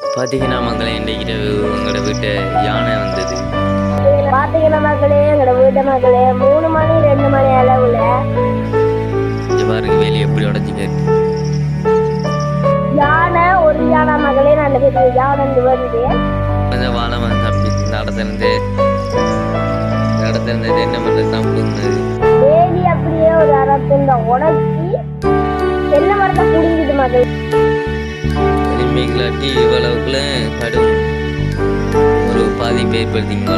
பார்த்தீங்கன்னா மங்களே இன்றைக்கு உங்களோட வீட்டை யானை வந்தது. பாத்தீங்கன்னா மக்களே எங்களோட வீட்டு மக்களே மூணு மணி ரெண்டு மணி அளவுல. இங்க பாருங்க வேலி எப்படி உடஞ்சி கேட்டு யானை ஒரு யானை மகளே நல்ல பெரிய யானை வருது கொஞ்சம் வாழை வந்து அப்படி நடத்திருந்து என்ன பண்ணுறது தான் பிடுங்கினது வேலி அப்படியே ஒரு அறத்துண்ட உடச்சி தென்னை மரத்தை புடிங்குது மகள்? எளிமைகளாட்டி இவ்வளவுக்குள்ள கடும் ஒரு பாதிப்பு ஏற்படுத்திங்க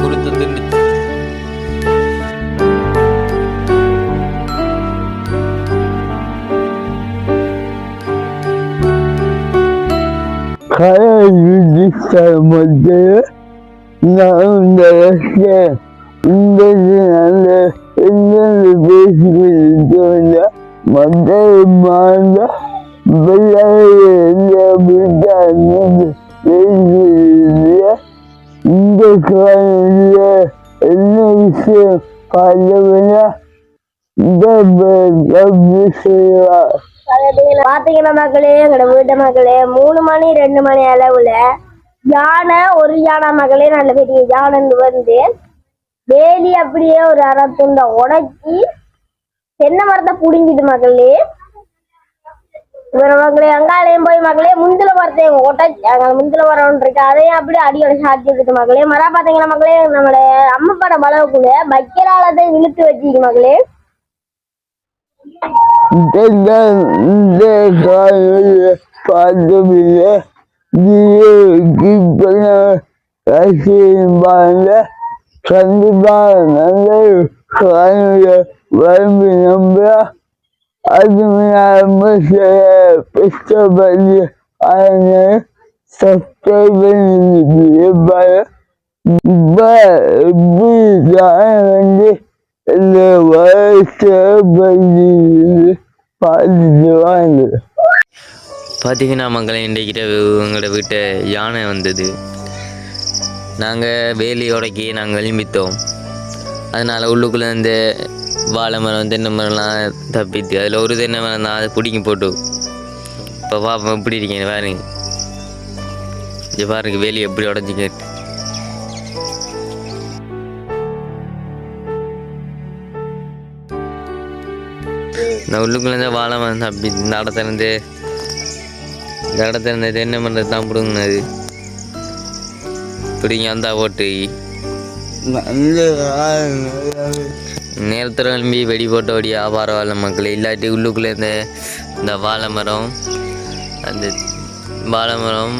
கொடுத்து திண்டு நான் இந்த இந்த நல்ல என்னென்ன பேசிக்கொண்டிருக்க மக்கள்? மாந்த இந்த என்ன விஷயம் இந்த பாத்தீங்கன்னா மக்களே எங்களோட வீட்டு மக்களே மூணு மணி ரெண்டு மணி அளவுல யானை ஒரு யானை மகளே நல்ல பெரிய யானை வந்து வேலி அப்படியே ஒரு அறத்துண்ட உடச்சி தென்னை மரத்தை புடிங்குது மகளே. மகளே அங்காலையும் போய் மகளே முந்தில மரத்தை உடச்சி அங்க முந்தில மரம் இருக்கு. அதையும் அப்படியே அடியோட சாத்தி இருக்குது மகளே. மரம் பாத்தீங்கன்னா மக்களே நம்மளோட அம்மப்பாட பலவுக்குள்ள பைக்கராலதை இழுத்து வச்சிருக்கு மகளே. இந்த கண்டிப்பாக நல்ல காலையில வரம்பு நம்ப. அது ரொம்ப கஷ்டப்பட்டு அதனால சப்ஸ்கிரைப் வந்து இந்த பார்த்தீங்கன்னா இன்றைக்கிட்ட எங்களோட வீட்டை யானை வந்தது. நாங்கள் வேலி உடைக்கி நாங்கள் எழும்பித்தோம் அதனால் உள்ளுக்குள்ளே இந்த வாழை மரம் தென்னை மரம்லாம் தப்பித்து அதில் ஒரு தென்னை மரம் தான் அதை பிடிங்கி போட்டு. இப்போ பாப்பா எப்படி இருக்கீங்க பாருங்க. இது பாருங்க வேலி எப்படி உடஞ்சி நான் உள்ளுக்குள்ளே வாழை மரம் தப்பி இந்த இடத்துலேருந்து இந்த இடத்துல இருந்து தென்னை மரத்தை தான் பிடுங்கினது. பிடிங்க அந்த நல்ல நேரத்தில் கிளம்பி வெடி போட்ட வழியா பரவாயில்ல மக்கள். இல்லாட்டி உள்ளுக்குள்ளே இந்த இந்த வாழை மரம் அந்த வாழை மரம்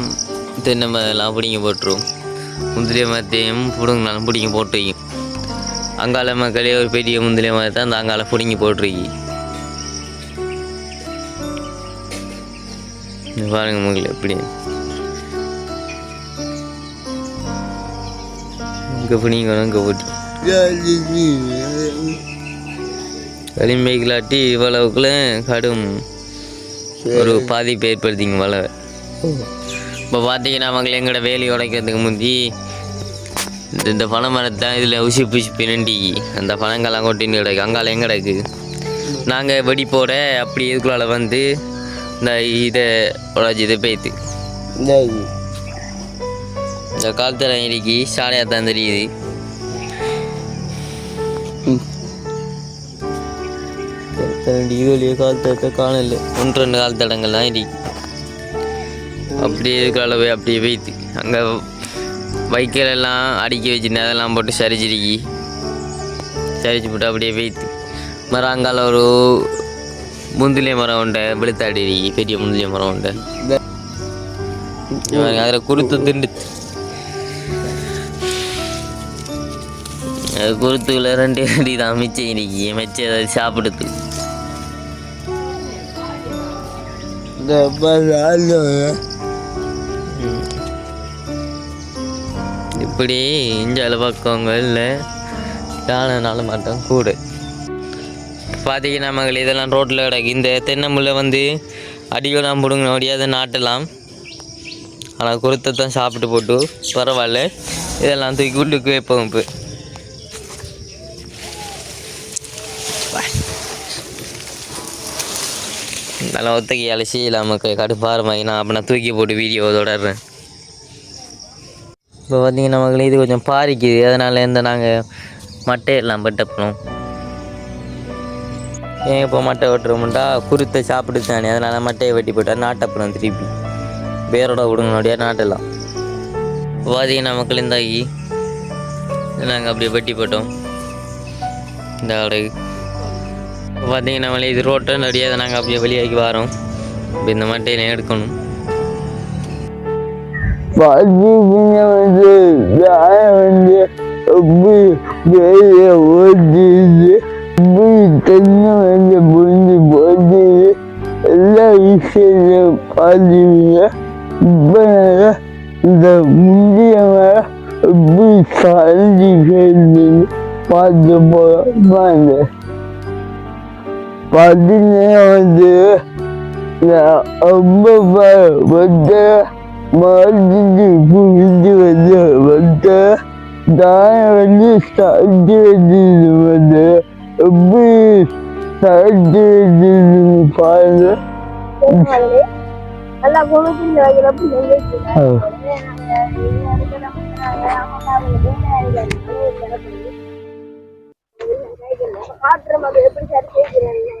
தென்னை மரம்லாம் பிடிங்க போட்டுரும். முந்திரிய மரத்தையும் பிடுங்கினாலும் பிடிங்க போட்டு வைக்கும் அங்கால மக்களே ஒரு பெரிய முந்திரிய மரத்தை அந்த அங்கால பிடுங்கி போட்டிருக்கி. பாருங்க மக்கள் எப்படி இங்கே போட்டு. களிமைகளாட்டி இவ்வளவுக்குள்ள கடும் ஒரு பாதிப்பு ஏற்படுத்திங்க வள இப்போ பார்த்தீங்கன்னா மக்கள் எங்களோட வேலி உடைக்கிறதுக்கு முந்தி இந்த பனை மரத்தை இதில் உசி புசி பின்னண்டி அந்த பழங்கள்லாம் கொட்டின்னு கிடக்கு. அங்கால எங்க கிடக்கு? நாங்கள் வெடி போட அப்படி இதுக்குள்ளால வந்து இந்த இதை உடச்சி இதை பேத்து. இந்த காலத்தில் இன்னைக்கு சாலையாக தான் தெரியுது. இதுவழியே கால் தடத்தை காணல. ஒன்று ரெண்டு கால் தடங்கள்லாம் இருக்கு அப்படியே இதுக்கால போய் அப்படியே வைத்து. அங்கே வைக்கல் எல்லாம் அடுக்கி வச்சுருந்தேன். அதெல்லாம் போட்டு சரிச்சிருக்கி. சரிச்சு போட்டு அப்படியே வைத்து. மரம் அங்கால ஒரு முந்திலிய மரம் உண்டு வெளுத்தாடி இருக்கு. பெரிய முந்திலிய மரம் உண்டு. அதில் குருத்து திண்டு குருத்துக்குள்ள ரெண்டு அடி தான் மிச்சம் இன்னைக்கு மிச்சம் அதை சாப்பிடுது. இப்படி இஞ்சால பக்கவங்க இல்லை யானைனால மட்டும் கூட. பார்த்தீங்கன்னா மகள் இதெல்லாம் ரோட்டில் கிடக்கு. இந்த தென்னை முல்லை வந்து அடிக்கலாம் பிடுங்கின முடியாத நாட்டலாம். ஆனால் குருத்தை தான் சாப்பிட்டு போட்டு பரவாயில்ல. இதெல்லாம் தூக்கி உள்ளுக்கு வைப்போம் இப்போ நல்லா ஒத்தகையால் செய்யலாம் கடுப்பாரமாகி நான் அப்போ நான் தூக்கி போட்டு வீடியோ தொடர்றேன். இப்போ பார்த்தீங்கன்னா மக்களே இது கொஞ்சம் பாரிக்குது அதனால் இந்த நாங்கள் மட்டையெல்லாம் பட்டப்பணும் ஏன் இப்போ மட்டை வெட்டுறோம்ட்டா குருத்தை சாப்பிட்டு தானே அதனால் மட்டையை வெட்டி போட்டால் நாட்டப்புறம் திருப்பி. பேரோட விடுங்களுடைய நாட்டெல்லாம். பார்த்தீங்கன்னா மக்கள் இந்தாகி நாங்கள் அப்படியே வெட்டி போட்டோம். இந்த அடகு பார்த்தீங்கன்னா நம்மளே இது ரோட்டை நடியாக நாங்கள் அப்படியே வெளியாகி வரோம். இப்போ இந்த மாட்டையில எடுக்கணும். வந்து வந்து வந்து புரிஞ்சு போட்டு எல்லா விஷயத்தையும் இப்போ இந்த முந்திய மரம் எப்படி சேர்ந்து பார்த்து போகிறேன் பார்த்தீங்கன்னா வந்து ரொம்ப வந்து மாதிரி புரிஞ்சு வந்து வந்து தாயை வந்து சாட்சி வந்தது வந்து எப்படி? சாட்சி வந்தது பாருங்க நல்லா காட்டுற எப்படி சரி செய்கிறேன்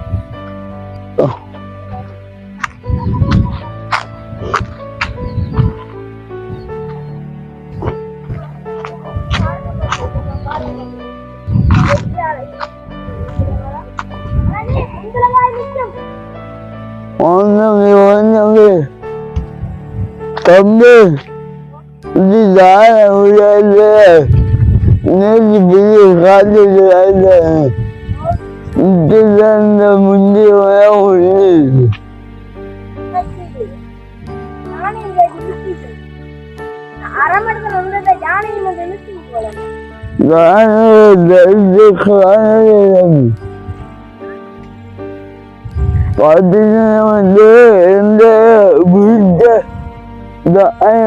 ஒன்றுமே ஒன்றுமே தம்பி இது தான முடியாது நேற்று பெரிய காட்டுல இதுதான் இந்த முந்தைய வர முடியுது அரைமடத்தில் வந்து யானை வந்து இழுத்து போல பார்த்தீங்கன்னா வந்து இந்த வீட்டை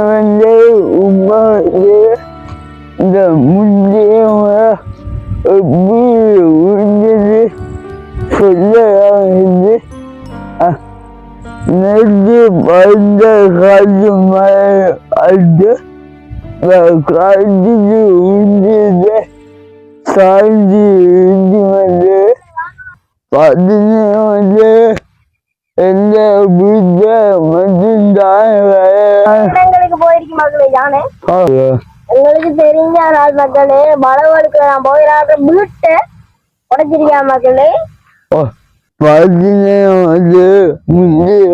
வந்து உமா வந்து இந்த முந்தைய எப்படி உண்டது சொல்ல நேற்று வந்த காற்று மழை அது காற்றுக்கு உண்டது சாஞ்சி இருந்து வந்து வந்து எந்த வீட்டை மட்டும்தான் போயிருக்கு மக்களே யானை எங்களுக்கு தெரிஞ்ச நாள் மக்களே மலவழுக்கு நான் போயிடாத வீட்டை உடைச்சிருக்கா மக்களே வந்து முந்தைய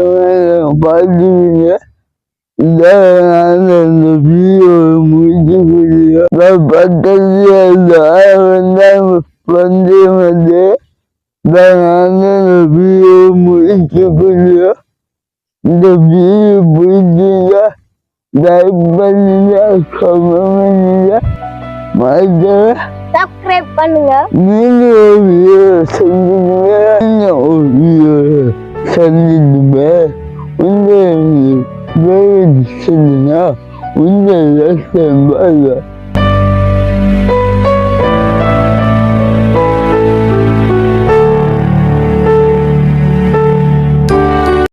வந்து வந்து இந்த வீடியோ முடிச்சு இந்த வீடியோ பிடிச்சிங்க லைக் பண்ணுங்க கமெண்ட் பண்ணுங்க மறக்காம சப்ஸ்கிரைப் பண்ணுங்க நீங்க ஒரு வீடியோ செஞ்சீங்க நீங்க ஒரு வீடியோ செஞ்சிட்டுமே உங்க வேலை செஞ்சுனா உங்க லட்சம்